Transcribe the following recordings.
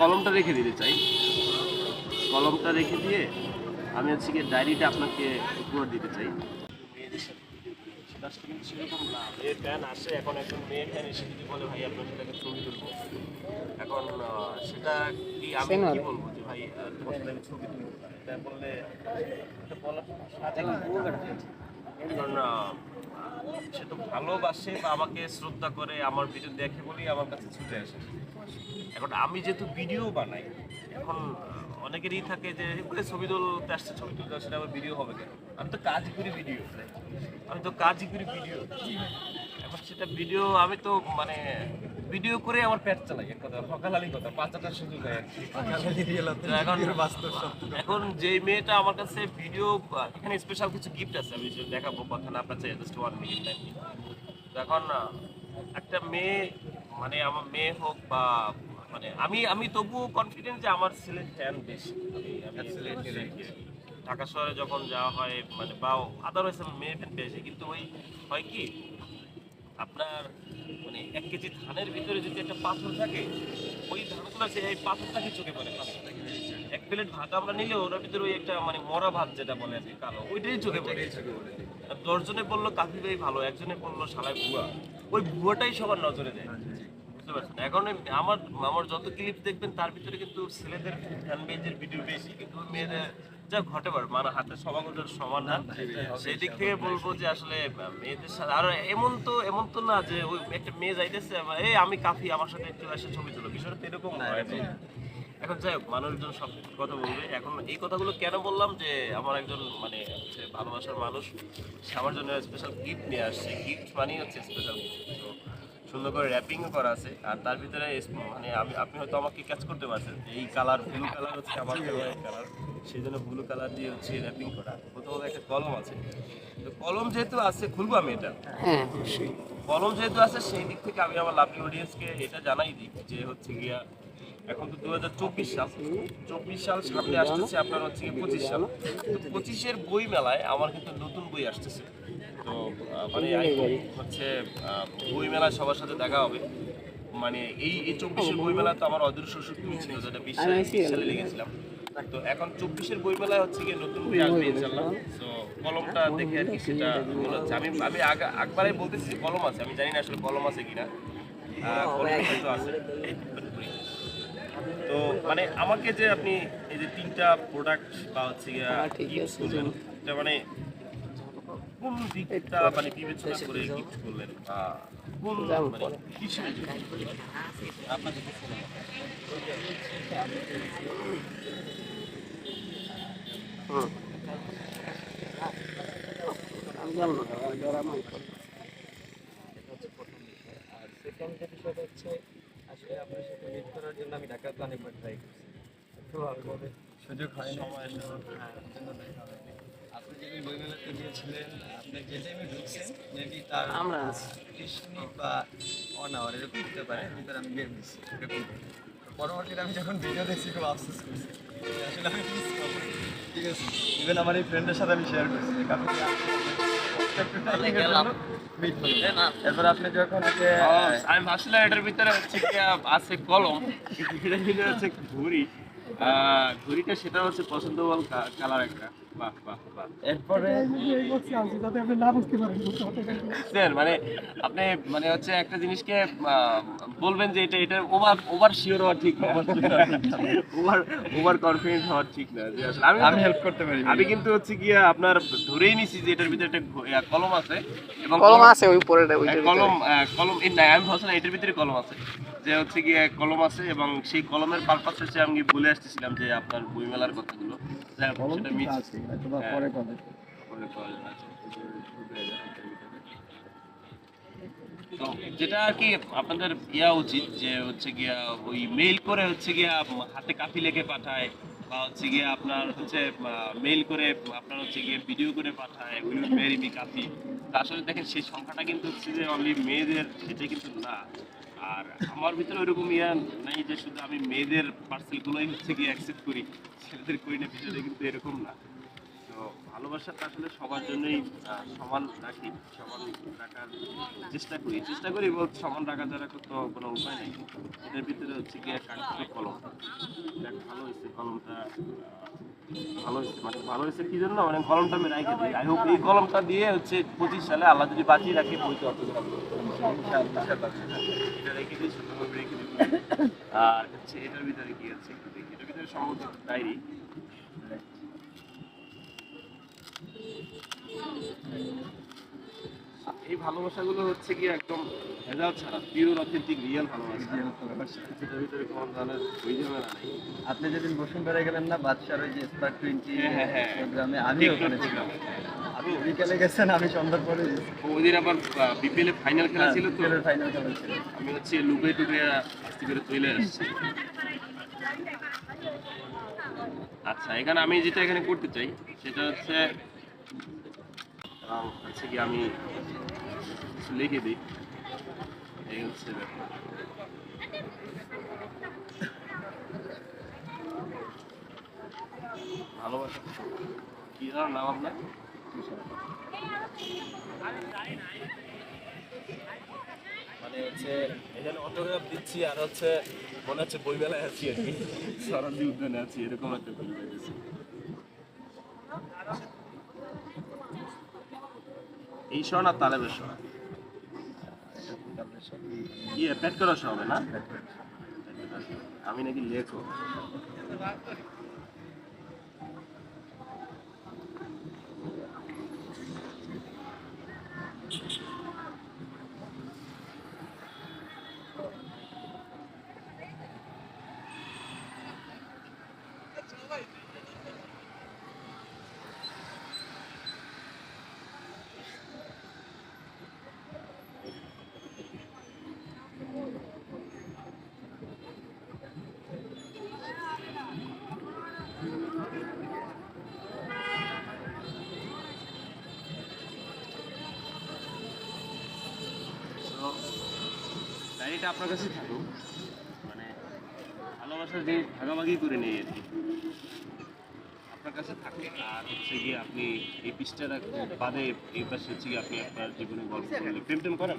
কলমটা রেখে দিতে চাই। কলমটা রেখে দিয়ে আমি হচ্ছে কি ডায়েরিটা আপনাকে উপহার দিতে চাই। কিন্তু সেরকম না মেয়ের ফ্যান আসে এখন একজন মেয়ে ফ্যান এসে যদি বলে ভাই আপনার একটা ছবি তুলবো। এখন সেটা কি আমি Same কি বলব যে ভাই আহ, তোমার সাথে আমি ছবি তুলবো? এটা বললে এটা বলার কারণ সে তো ভালোবাসে বা আমাকে শ্রদ্ধা করে আমার ভিডিও দেখে বলেই আমার কাছে ছুটে আসে। এখন আমি যেহেতু ভিডিও বানাই, এখন অনেকেরই থাকে যে ছবি তুলতে আসছে, ছবি তুলতে আসলে আমার ভিডিও হবে কেন? আমি তো কাজ করি ভিডিও আমি তো কাজই করি ভিডিও। এখন সেটা ভিডিও, আমি তো মানে ভিডিও করে আমার পেট চালাই এক কথা সকালালি কথা পাঁচাটার সুযোগ হয় এখন এখন যে মেয়েটা আমার কাছে ভিডিও এখানে স্পেশাল কিছু গিফট আছে আমি দেখাবো কথা না আপনার চাই জাস্ট ওয়ান মিনিট টাইম এখন একটা মেয়ে মানে আমার মেয়ে হোক বা মানে আমি আমি তবুও কনফিডেন্ট যে আমার ছেলে ফ্যান বেশি। ঢাকা শহরে যখন যাওয়া হয় মানে বা আদারওয়াইজ মেয়ে ফ্যান বেশি কিন্তু ওই হয় কি আপনার মানে এক কেজি ধানের ভিতরে যদি একটা পাথর থাকে ওই ধানগুলো সে এই পাথরটাকে চোখে পড়ে এক প্লেট ভাত আমরা নিলে ওটার ভিতরে ওই একটা মানে মরা ভাত যেটা বলে আর কালো ওইটাই চোখে পড়ে। আর দশজনে বলল কাফি ভাই ভালো একজনে বলল শালায় ভুয়া ওই ভুয়াটাই সবার নজরে দেয় বুঝতে পারছেন? এখন আমার আমার যত ক্লিপ দেখবেন তার ভিতরে কিন্তু ছেলেদের ফ্যান পেজের ভিডিও বেশি কিন্তু মেয়েদের যা ঘটে পারে মানে হাতে সমাগমের সমান না সেই দিক থেকে বলব যে আসলে মেয়েদের সাথে আর এমন তো এমন তো না যে ওই একটা মেয়ে যাইতেছে এই আমি কাফি আমার সাথে একটু এসে ছবি তুলো। বিষয়টা তো এরকম হয় এখন যাই হোক মানুষজন সব কথা বলবে। এখন এই কথাগুলো কেন বললাম যে আমার একজন মানে হচ্ছে ভালোবাসার মানুষ সে আমার জন্য স্পেশাল গিফট নিয়ে আসছে। গিফট মানেই হচ্ছে স্পেশাল তো সুন্দর করে র্যাপিংও করা আছে আর তার ভিতরে মানে আমি আপনি হয়তো আমাকে ক্যাচ করতে পারছেন যে এই কালার ব্লু কালার হচ্ছে আমার ফেভারিট কালার সেই জন্য ব্লু কালার দিয়ে হচ্ছে র্যাপিং করা। প্রথমত একটা কলম আছে। তো কলম যেহেতু আছে খুলবো আমি এটা? হ্যাঁ কলম যেহেতু আছে সেই দিক থেকে আমি আমার লাভলি অডিয়েন্সকে এটা জানাই দিই যে হচ্ছে গিয়া এখন তো দু হাজার চব্বিশ সাল। চব্বিশ সাল সামনে আসতেছে আপনার হচ্ছে গিয়ে পঁচিশ সাল। তো পঁচিশের বই মেলায় আমার কিন্তু নতুন বই আসতেছে। তো মানে হচ্ছে বই মেলায় সবার সাথে দেখা হবে। মানে এই এই চব্বিশের বই মেলা তো আমার অদৃশ্য শক্তি ছিল যেটা বিশ সালে লেগেছিলাম তো এখন চব্বিশের বই মেলায় হচ্ছে গিয়ে নতুন বই আসবে ইনশাল্লাহ তো কলমটা দেখে আর কি সেটা মনে হচ্ছে। আমি আমি আগে একবারে বলতেছি যে কলম আছে আমি জানি না আসলে কলম আছে কিনা। কলম হয়তো আছে। তো মানে আমাকে যে আপনি এই যে তিনটা প্রোডাক্ট বা হচ্ছে গিয়া হ্যাঁ, মানে কোন দিকটা মানে বিবেচনা করে গিফট করলেন? বা কোন মানে। আপনার যদি বিষয় আর সেকেন্ড যে বিষয়টা হচ্ছে আসলে আপনার সাথে মিট করার জন্য আমি ঢাকাতে অনেকবার ট্রাই করছি তো সুযোগ হয়? না জন্য দেখা হয়নি। আপনি ঢুকছেন আমরা বা পারে আমি পরবর্তীতে আমি যখন ভিডিও দেখছি আমার এই ফ্রেন্ডের সাথে আমি শেয়ার এরপর আপনি যখন আমি ভিতরে হচ্ছে আছে হচ্ছে ঘড়ি ঘড়িটা সেটা হচ্ছে পছন্দবল কালার একটা এরপরে স্যার মানে আপনি মানে হচ্ছে একটা জিনিসকে বলবেন যে এটা এটা ওভার ওভার শিওর হওয়া ঠিক না। ওভার ওভার কনফিডেন্ট হওয়া ঠিক না। যে আসলে আমি আমি হেল্প করতে পারি আমি কিন্তু হচ্ছে কি আপনার ধরেই নিছি যে এটার ভিতরে একটা কলম আছে। এবং কলম আছে ওই কলম কলম না আমি ভাবছিলাম এটার ভিতরে কলম আছে। যে হচ্ছে গিয়ে কলম আছে এবং সেই কলমের পারপাস হচ্ছে আমি বলে আসতেছিলাম যে আপনার বইমেলার কথাগুলো। সেটা মিস হ্যাঁ। পরে পরে আচ্ছা, তো যেটা আর কি আপনাদের ইয়া উচিত যে হচ্ছে গিয়া ওই মেইল করে হচ্ছে গিয়া হাতে কাপি লেখে পাঠায় বা হচ্ছে গিয়া আপনার হচ্ছে মেইল করে আপনার হচ্ছে গিয়ে ভিডিও করে পাঠায় উইল মেরি কাপি তা আসলে দেখেন সেই সংখ্যাটা কিন্তু হচ্ছে যে অনলি মেয়েদের সেটা কিন্তু না। আর আমার ভিতরে ওইরকম ইয়া নাই যে শুধু আমি মেয়েদের পার্সেলগুলোই হচ্ছে গিয়ে অ্যাকসেপ্ট করি, ছেলেদের করি না, ভিতরে কিন্তু এরকম না। তো ভালোবাসাটা আসলে সবার জন্যই সমান রাখি, সমান রাখার চেষ্টা করি। চেষ্টা করি বলতে সমান রাখা ছাড়া তো কোনো উপায় নেই। এটার ভিতরে হচ্ছে গিয়ে কাগজের কলম। ভালো হয়েছে, কলমটা ভালো মানে ভালো হয়েছে কি জন্য মানে কলমটা এই কলমটা দিয়ে হচ্ছে পঁচিশ সালে আল্লাহ যদি বাঁচিয়ে রাখে বইতে আর এটার ভিতরে কি আছে? একটু সম্ভবত ডায়েরি এই ভালোবাসাগুলো হচ্ছে কি একদম ভেজাল ছাড়া পিওর অথেন্টিক রিয়েল ভালোবাসা। এটার ভিতরে কোনো ধরনের ওই ঝামেলা নাই। আপনি যেদিন বসুন্ধরা গেলেন না বাদশার ওই যে স্পার টোয়েন্টি হ্যাঁ, হ্যাঁ, হ্যাঁ। প্রোগ্রামে আমি ওখানে ছিলাম। আমি বিকেলে গেছেন আমি সন্ধ্যার পরে ওই দিন আবার বিপিএল এ ফাইনাল খেলা ছিল তো। ফাইনাল খেলা ছিল। আমি হচ্ছে লুকে টুকে আস্তে করে আসছি। আচ্ছা এখানে আমি যেটা এখানে করতে চাই সেটা হচ্ছে হচ্ছে কি আমি কিছু লিখে দিই। এই হচ্ছে ব্যাপার। ভালোবাসা কি? নাম আপনার? মানে হচ্ছে এখানে অটোগ্রাফ দিচ্ছি আর হচ্ছে মনে হচ্ছে বইমেলায় আছি আর কি। সরণি উদ্যানে আছি এরকম একটা পাইতেছি আর তালে না তালেবের শো ইয়ে পেট করা হবে না? আমি নাকি লেখো ডায়েরিটা আপনার কাছে থাকুক। মানে ভালোবাসার জিনিস ভাগাভাগি করে নেই আর কি আপনার কাছে থাকুক। আর হচ্ছে গিয়ে আপনি এই পৃষ্ঠা বাদে এই পাশে হচ্ছে গিয়ে আপনি আপনার জীবনে গল্প করলে প্রেম টেম করেন?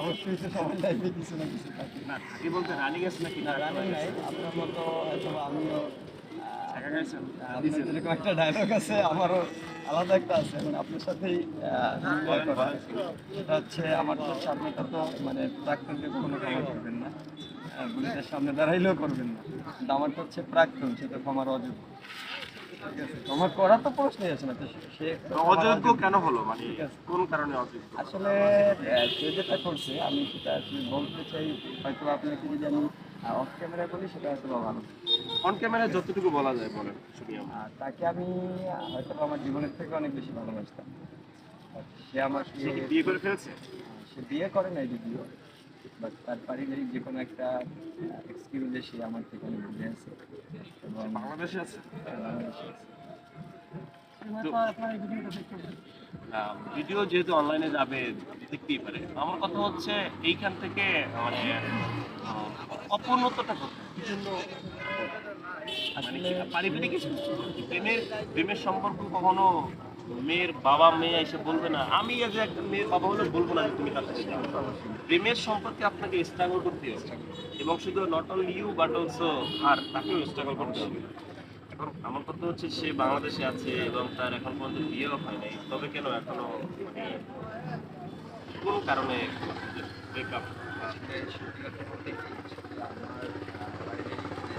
অবশ্যই তো সবার লাইফে কিছু না কিছু থাকে। না থাকে বলতে রানিং আছে নাকি? না রানি নাই আপনার মতো হয়তো আমিও আপনার যেরকম একটা ডায়লগ আছে আমারও আলাদা একটা আছে মানে আপনার সাথেই করা। সেটা হচ্ছে আমার তো সামনেটা তো মানে প্রাক্তনকে কখনো ক্ষমা করবেন না। গুলিটার সামনে দাঁড়াইলেও করবেন না। কিন্তু আমারটা হচ্ছে প্রাক্তন সেটা ক্ষমার অযোগ্য। ক্ষমা করা তো প্রশ্নই আছে না। তো সে- অযোগ্য কেন হলো? মানে। কোন কারণে অযোগ্য? আসলে সে যেটা করছে আমি সেটা আসলে বলতে চাই হয়তো আপনাকে যদি আমি অফ ক্যামেরা বলি সেটা হয়তো ভালো। অন ক্যামেরা যতটুকু বলা যায় বলেন শুনি তাকে আমি হয়তো আমার জীবনের থেকে অনেক বেশি ভালোবাসতাম। সে আমার বিয়ে করে ফেলছে? সে বিয়ে করে নাই যদিও বাট তার পারিবারিক যে কোনো একটা এক্সকিউজে সে আমার থেকে অনেক দূরে আছে। এবং বাংলাদেশে আছে? বাংলাদেশে আছে। ভিডিও যেহেতু অনলাইনে যাবে দেখতেই পারে। আমার কথা হচ্ছে এইখান থেকে মানে অপূর্ণতাটা কোথায়? প্রেমের প্রেমের সম্পর্ক কখনো মেয়ের বাবা মেয়ে এসে বলবে না? আমি যে একটা মেয়ের বাবা হলে বলব না তুমি তার সাথে প্রেমের সম্পর্কে আপনাকে স্ট্রাগল করতে হবে। এবং শুধু not only you but also আর তাকেও স্ট্রাগল করতে হবে। এখন আমার কথা হচ্ছে সে বাংলাদেশে আছে এবং তার এখন পর্যন্ত বিয়েও হয় নাই। তবে কেন এখনও মানে কোন কারণে ব্রেকআপ সত্যি কথা বলতে আমার, আহ, পারিবারিক মিলে,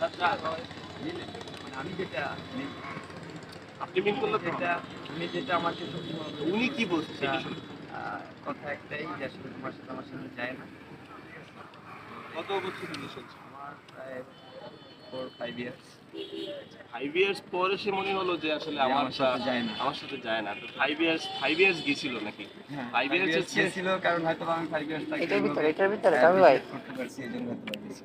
মানে আমি যেটা আপনি মিন করলে যেটা উনি যেটা আমাকে সত্যি মনে হবে। উনি কি বলছে? কথা একটাই যে আসলে তোমার সাথে আমার সাথে যায় না। কত বছর রিলেশন আমার প্রায় four five years five years পরে সে মনে হলো যে আসলে আমার সাথে যায় না। আমার সাথে যায় না। তো ফাইভ ইয়ার্স ফাইভ ইয়ার্স গিয়েছিল নাকি? ফাইভ ফাইভ ইয়ার্স ইয়ার্স কারণ হয়তো আমি ফাইভ ইয়ার্স এটার ভিতরে এটার ভিতরে কামি ভাই। করতে পারছি এই জন্য হয়তো বা গেছি।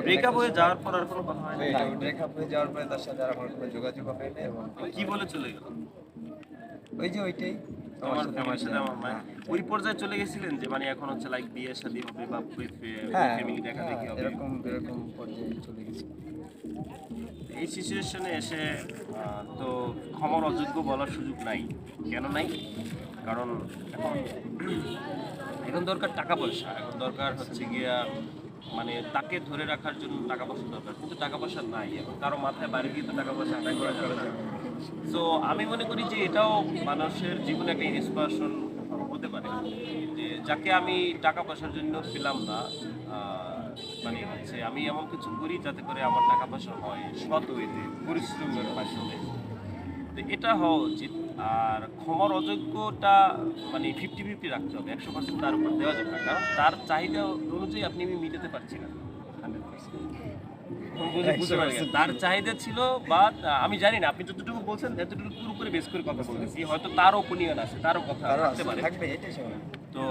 ব্রেকআপ হয়ে যাওয়ার পর আর কোনো কথা হয় না ব্রেকআপ হয়ে যাওয়ার পরে তার সাথে আর আমার কোনো যোগাযোগ হয়নি এবং কি বলে চলে গেল? ওই যে ওইটাই। সাথে আমার ওই পর্যায়ে চলে গেছিলেন যে মানে এখন হচ্ছে লাইক বিয়ে শাদী হবে বা হ্যাঁ ফ্যামিলি দেখা দেখি হবে। এরকম এরকম পর্যায়ে চলে গেছি এই সিচুয়েশনে এসে তো ক্ষমার অযোগ্য বলার সুযোগ নাই। কেন নাই? কারণ এখন এখন দরকার টাকা পয়সা। এখন দরকার হচ্ছে গিয়া মানে তাকে ধরে রাখার জন্য টাকা পয়সা দরকার, কিন্তু টাকা পয়সা নাই কারও মাথায় বাড়ি গিয়ে তো টাকা পয়সা আদায় করা যাবে না। তো আমি মনে করি যে এটাও মানুষের জীবনে একটা ইন্সপিরেশন হতে পারে। যে যাকে আমি টাকা পয়সার জন্য পেলাম না মানে হচ্ছে আমি এমন কিছু করি যাতে করে আমার টাকা পয়সা হয় সৎ ওয়েতে পরিশ্রমের মাধ্যমে। তো এটা হওয়া উচিত। আর ক্ষমার অযোগ্যটা মানে ফিফটি ফিফটি রাখতে হবে একশো পার্সেন্ট তার উপর দেওয়া যাবে না কারণ তার চাহিদা অনুযায়ী আপনি আমি মিটাতে পারছি না? তার চাহিদা ছিল বা আমি জানি না আপনি যতটুকু বলছেন এতটুকু পুরোপুরি বেশ করে কথা বলতেছি। হয়তো তারও ওপিনিয়ন আছে তারও কথা রাখতে পারে। তো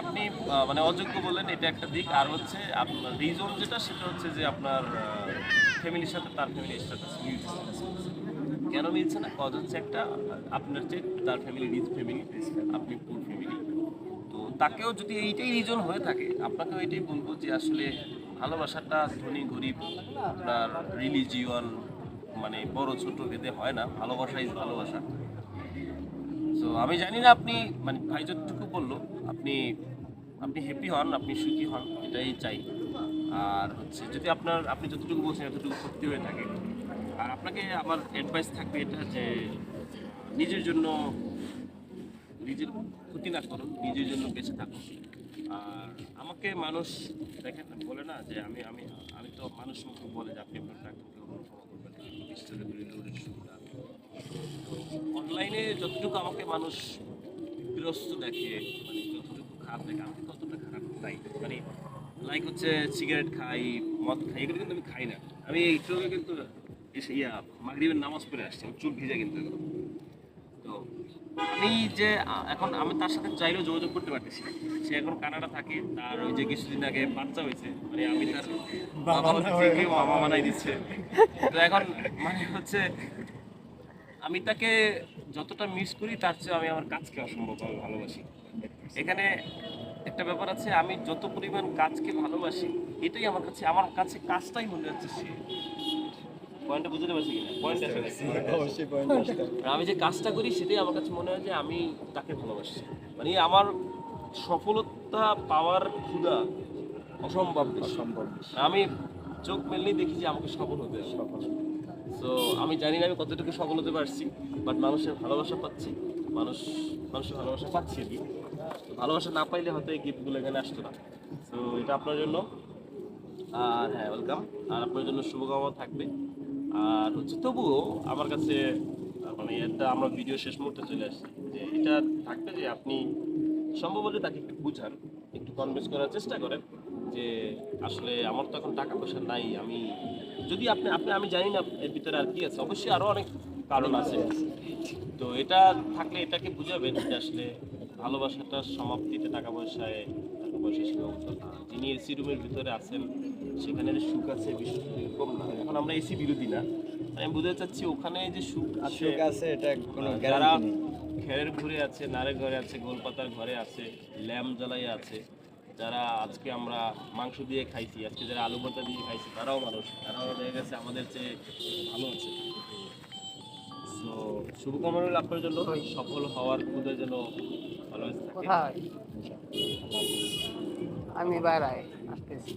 আপনি মানে অযোগ্য বললেন এটা একটা দিক। আর হচ্ছে আপনার রিজন যেটা সেটা হচ্ছে যে আপনার ফ্যামিলির সাথে তার ফ্যামিলির সাথে মিলছে কেন মিলছে না? কজ হচ্ছে একটা, আপনার যে তার ফ্যামিলি রিচ ফ্যামিলি আপনি পুর ফ্যামিলি তো তাকেও যদি এইটাই রিজন হয়ে থাকে, আপনাকেও এটাই বলব যে আসলে ভালোবাসাটা ধনী, গরিব, আপনার রিলিজিয়ন মানে বড়, ছোট ভেদে হয় না। ভালোবাসা ইজ ভালোবাসা। তো আমি জানি না আপনি মানে ভাই যতটুকু বলল, আপনি আপনি হ্যাপি হন, আপনি সুখী হন, এটাই চাই। আর হচ্ছে যদি আপনার, আপনি যতটুকু বলছেন, এতটুকু সত্যি হয়ে থাকে। আর আপনাকে আমার অ্যাডভাইস থাকবে এটা যে, নিজের জন্য নিজের ক্ষতি না করুন, নিজের জন্য বেঁচে থাকুন। আর আমাকে মানুষ, দেখেন, বলে না যে আমি আমি আমি তো মানুষ মুখে বলে যে আপনি আপনার অনলাইনে যতটুকু আমাকে মানুষ বিরস্ত দেখে মানে যতটুকু খারাপ দেখে আমি ততটা খারাপ নাই। মানে লাইক হচ্ছে সিগারেট খাই, মদ খাই, এগুলো কিন্তু আমি খাই না। আমি এই কিন্তু এসে ইয়া মাগরিবের নামাজ পড়ে আসছি আমার চুল ভিজা কিন্তু। তো আমি যে এখন আমি তার সাথে চাইলেও যোগাযোগ করতে পারতেছি সে এখন কানাডা থাকে তার ওই যে কিছুদিন আগে বাচ্চা হয়েছে মানে আমি তার মামা বানাই দিচ্ছে। তো এখন মানে হচ্ছে আমি তাকে যতটা মিস করি তার চেয়ে আমি আমার কাজকে অসম্ভবভাবে ভালোবাসি। এখানে একটা ব্যাপার আছে আমি যত পরিমাণ কাজকে ভালোবাসি এটাই আমার কাছে আমার কাছে কাজটাই মনে হচ্ছে সে। পয়েন্টটা বুঝতে পারছি কিনা? পয়েন্ট অবশ্যই পয়েন্ট আমি যে কাজটা করি সেটাই আমার কাছে মনে হয় যে আমি তাকে ভালোবাসি। মানে আমার সফলতা পাওয়ার ক্ষুধা অসম্ভব বেশি। সম্ভব আমি চোখ মেললেই দেখি যে আমাকে সফল হতে সফল তো আমি জানি না আমি কতটুকু সফল হতে পারছি বাট মানুষের ভালোবাসা পাচ্ছি। মানুষ মানুষের ভালোবাসা পাচ্ছি আর কি ভালোবাসা না পাইলে হয়তো এই গিফটগুলো এখানে আসতো না। তো এটা আপনার জন্য। আর হ্যাঁ ওয়েলকাম আর আপনার জন্য শুভকামনা থাকবে। আর হচ্ছে তবুও আমার কাছে মানে এটা আমরা ভিডিও শেষ মুহূর্তে চলে আসছি, যে এটা থাকবে যে আপনি সম্ভব হলে তাকে একটু বুঝান, একটু কনভিন্স করার চেষ্টা করেন যে আসলে আমার তো এখন টাকা পয়সা নাই, আমি যদি আপনি আপনি, আমি জানি না এর ভিতরে আর কি আছে, অবশ্যই আরও অনেক কারণ আছে। তো এটা থাকলে এটাকে বুঝাবেন যে আসলে ভালোবাসাটার সমাপ্তিতে টাকা পয়সায় টাকা পয়সা না। যিনি এসি রুমের ভিতরে আছেন সেখানে যে সুখ আছে এরকম না। এখন আমরা এসি বিরোধী না। আমি বুঝতে চাচ্ছি ওখানে যে সুখ আছে আছে এটা কোনো যারা খেরের ঘুরে আছে নারের ঘরে আছে গোলপাতার ঘরে আছে ল্যাম্প জ্বালাই আছে যারা আজকে আমরা মাংস দিয়ে খাইছি আজকে যারা আলু ভর্তা দিয়ে খাইছি তারাও মানুষ। তারাও দেখা গেছে আমাদের চেয়ে ভালো আছে। তো শুভকামনা রইল আপনার জন্য। সফল হওয়ার খুদে যেন অলওয়েজ থাকে। আমি বাইরে আসতেছি।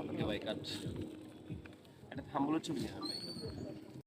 ওকে ভাই কাট একটা থাম্বলের ছবি নেন ভাই